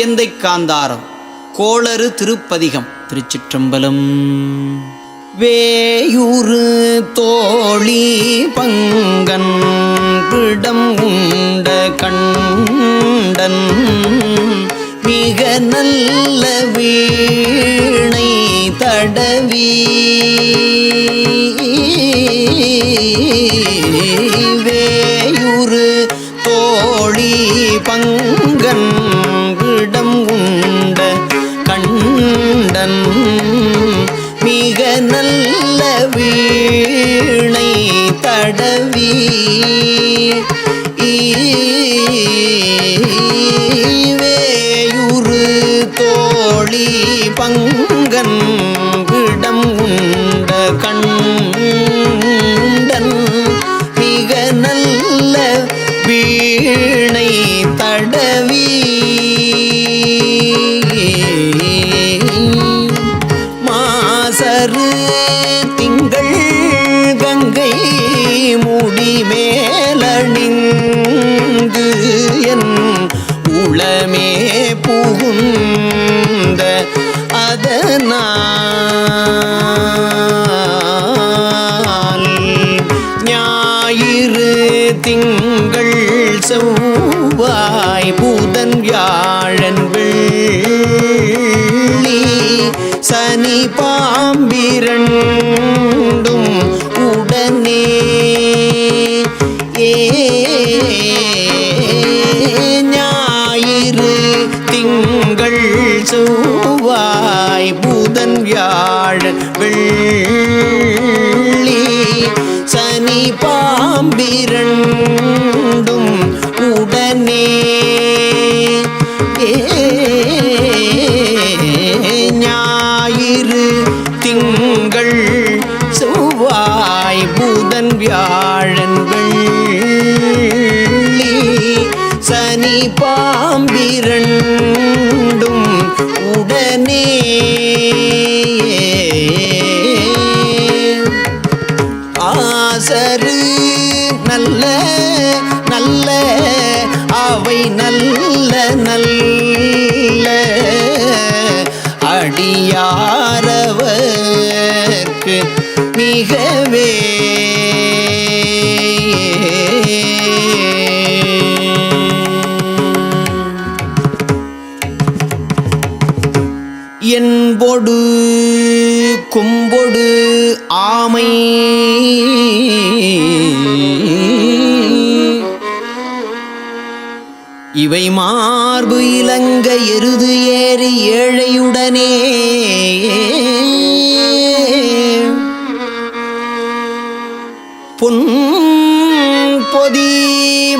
பண் காந்தாரம். கோளறு திருப்பதிகம். திருச்சிற்றம்பலம். வேயுறு தோழி பங்கன் பிடம் உண்ட கண்டன். மிக நல்ல வீணை தடவி. தடவி வேயுறு தோழி பங்கன் செவ்வாய் பூதன் வியாழன் வெள்ளி சனி பாம்பிரண்டும் உடனே ஏ ஞாயிறு திங்கள் செவ்வாய் பூதன் வியாழன் வெள்ளி சனி பா யாரவர்க்கு மிகவே? என்பொடு கும்பொடு ஆமை இவை மார்பு இலங்க எருது ஏறி ஏழையுடனே. பொன் பொதி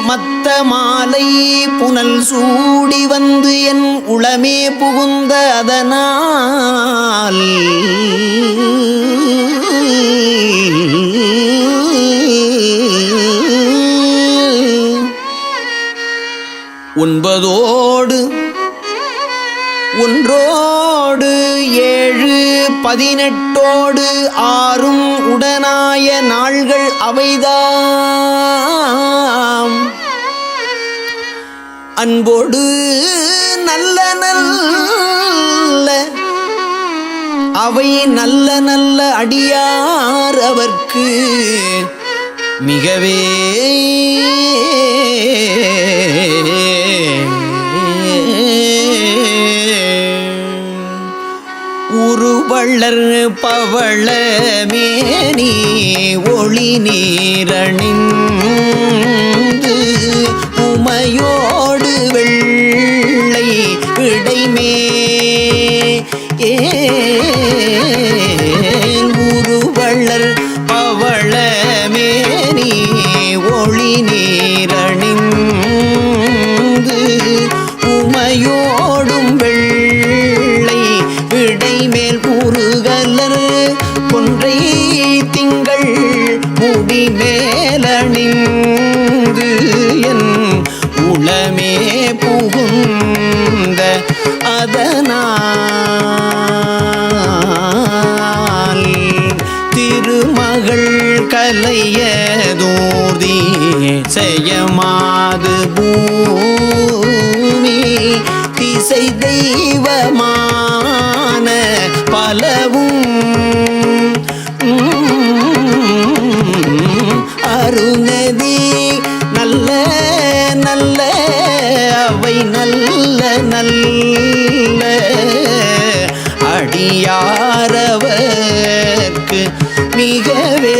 மத்த மாலை புனல் சூடி வந்து என் உளமே புகுந்த அதனால். ஒன்பதோடு ஒன்றோடு ஏழு பதினெட்டோடு ஆறும் உடனாய நாள்கள் அவைதாம். அன்போடு நல்ல நல்ல அவை நல்ல நல்ல அடியார் அவர்க்கு மிகவே பவளர் பவள மேனி ஒளி நீரணிந்து உமையோ கலையதூர்தி செய்யமாது பூமி திசை தெய்வமான பலவும். அருணதி நல்ல நல்ல அவை நல்ல நல்ல. அடியாரவர்க்கு மிகவே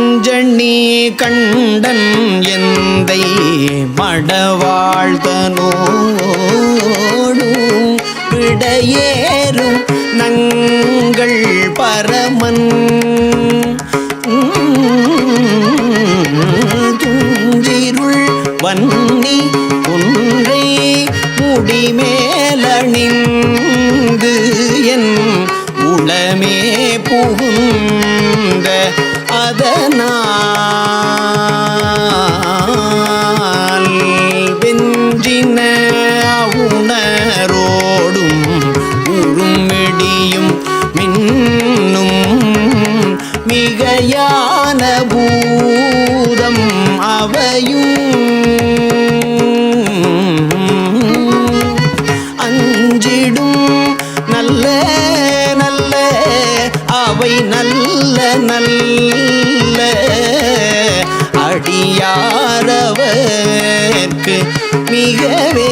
நஞ்சண்ணி கண்டன் எந்தை மடவாழ்தனோடும் விடையேறும் நங்கள் பரமன். நல்ல நல்ல அவை நல்ல நல்ல. அடியாரவர்க்கு மிகவே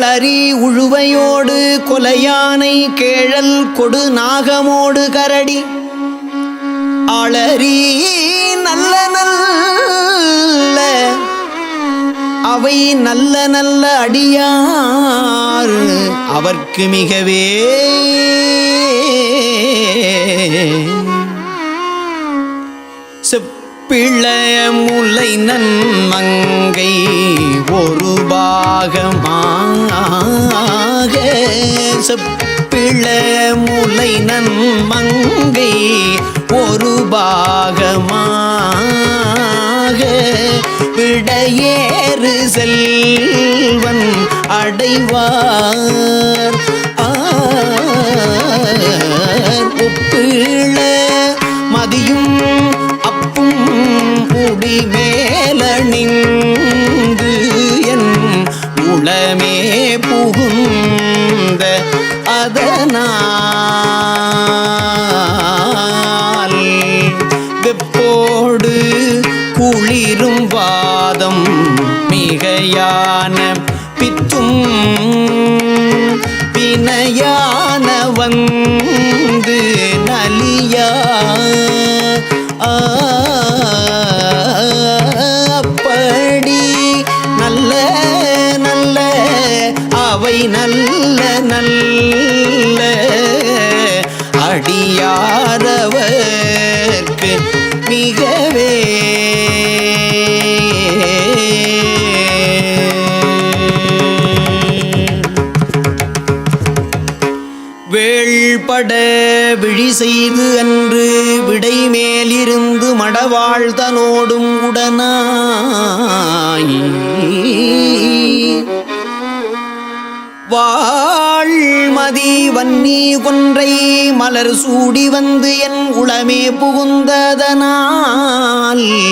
கோளறி உழுவையோடு கொலையானை கேழல் கொடு நாகமோடு கரடி. அளரி நல்ல நல்ல அவை நல்ல நல்ல அடியார். அவர்க்கு மிகவே பிழைய முலை நன்மங்கை ஒரு பாகமாக. செப்பிளைய முலை நன்மங்கை ஒரு பாகமாக. விடையேறு செல்வன் அடைவார். ஒப்பிள மேலணிந்து என் உளமே புகுந்த அதனால் வெப்போடு குளிரும் வாதம் மிகையான பித்தும் பிணையான வந்து நலியா ஆ வழி செய்து அன்று விடை மேலிருந்து மடவாழ்தனோடும் உடனாய். வாழ்மதி வன்னி கொன்றை மலர் சூடி வந்து என் உளமே புகுந்ததனால்.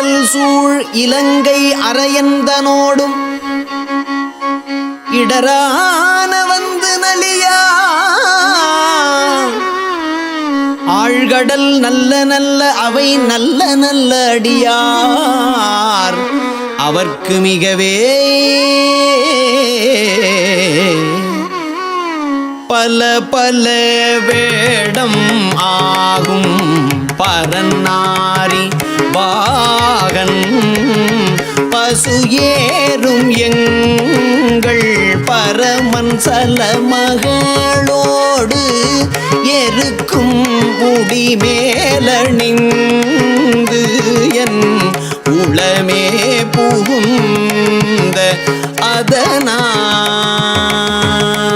கடல் சூழ் இலங்கை அரையந்தனோடும் இடரான வந்து நலியா. ஆழ்கடல் நல்ல நல்ல அவை நல்ல நல்ல அடியார். அவர்க்கு மிகவே பல பல வேடம் ஆகும் பரநாரி வாகன் பசு ஏறும் எங்கள் பரமன் சல மகளோடு எருக்கும் முடி மேலணிந்து என் உளமே புகுந்த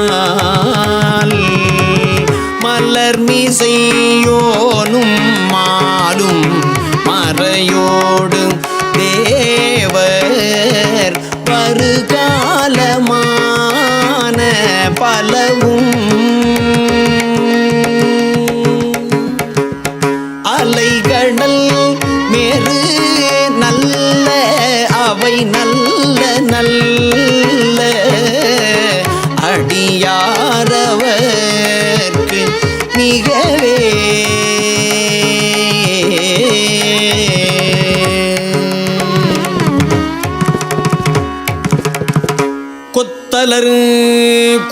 அதனால் மலர் மீசையோனும் மாலும் மறையோடு தேவர் வருகாலமான பலவும்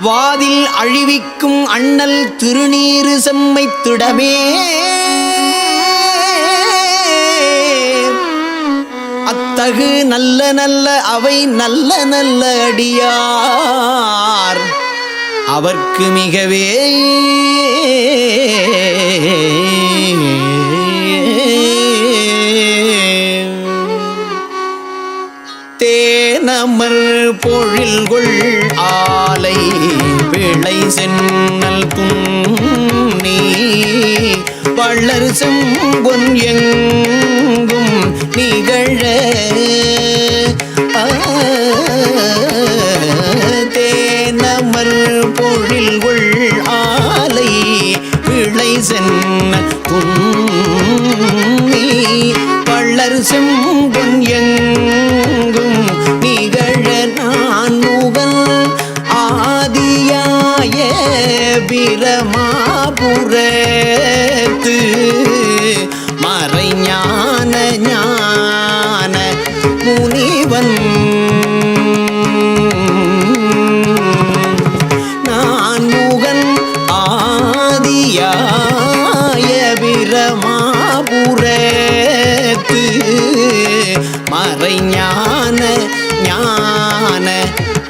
வாதில் அழிவிக்கும் அண்ணல் திருநீறு செம்மைத்திடமே அத்தகு நல்ல நல்ல அவை நல்ல நல்ல அடியார். அவர்க்கு மிகவே சென்னல் புன்னி வள்ளர் செம்பொன் எங்கும் நிகழ ஆ, தேனமர் உள் ஆலை விளை சென்ன துண்ணி வள்ளர் செம்பொன்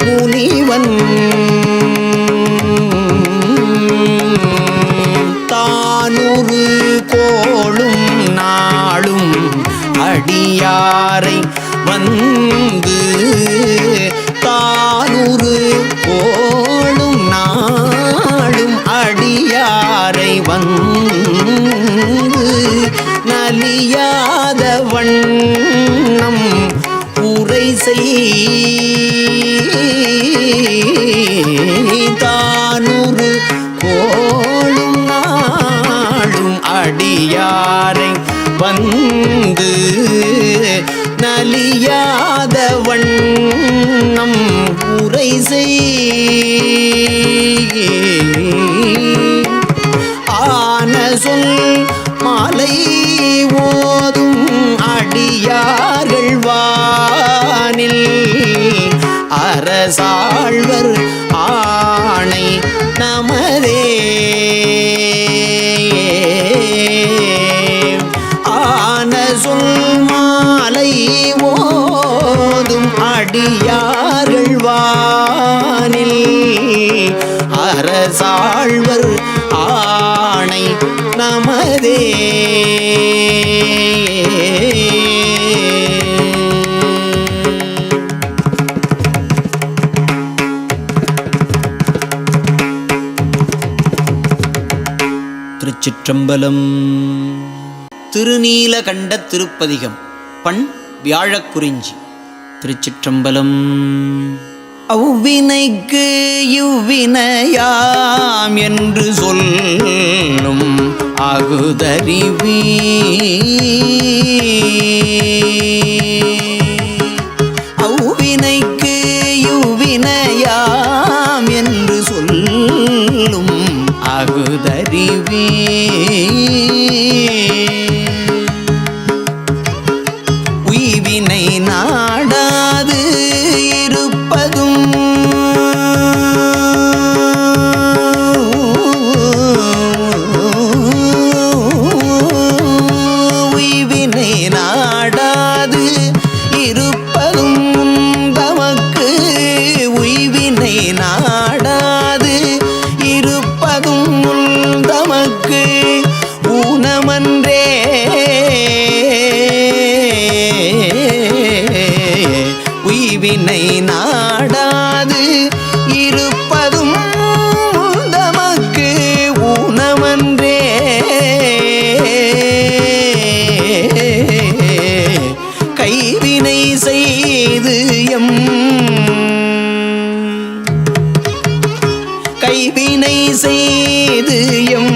முனிவன். தானுரு கோளும் நாளும் அடியாரை வந்து அடியாரை வந்து நலியாத வண்ணம் உரை செய். ஆன சொல் மாலை ஓதும் அடியார்கள் வானில் அரசா அடியார்கள் வானில் அரசாழ்வர் ஆணை நமதே. திருச்சிற்றம்பலம் திருநீலகண்ட திருப்பதிகம் பண் வியாழக்குறிஞ்சி. திருச்சிற்றம்பலம். அவ்வினைக்கு இவ்வினையாம் என்று சொல்லும் அகுதறிவி. அவ்வினைக்கு இவ்வினையாம் என்று சொல்லும் அகுதறிவே. கைவினை செய்து எம்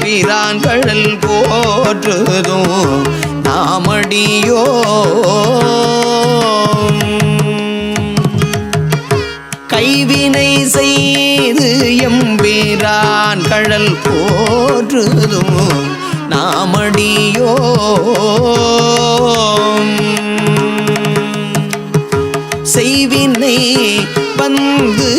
பிரான் கடல் போற்றுதும் நாமடியோ கைவினை செய்து எம் பிரான் கடல் போற்றுதும் நாமடியோ செய்வினை வந்து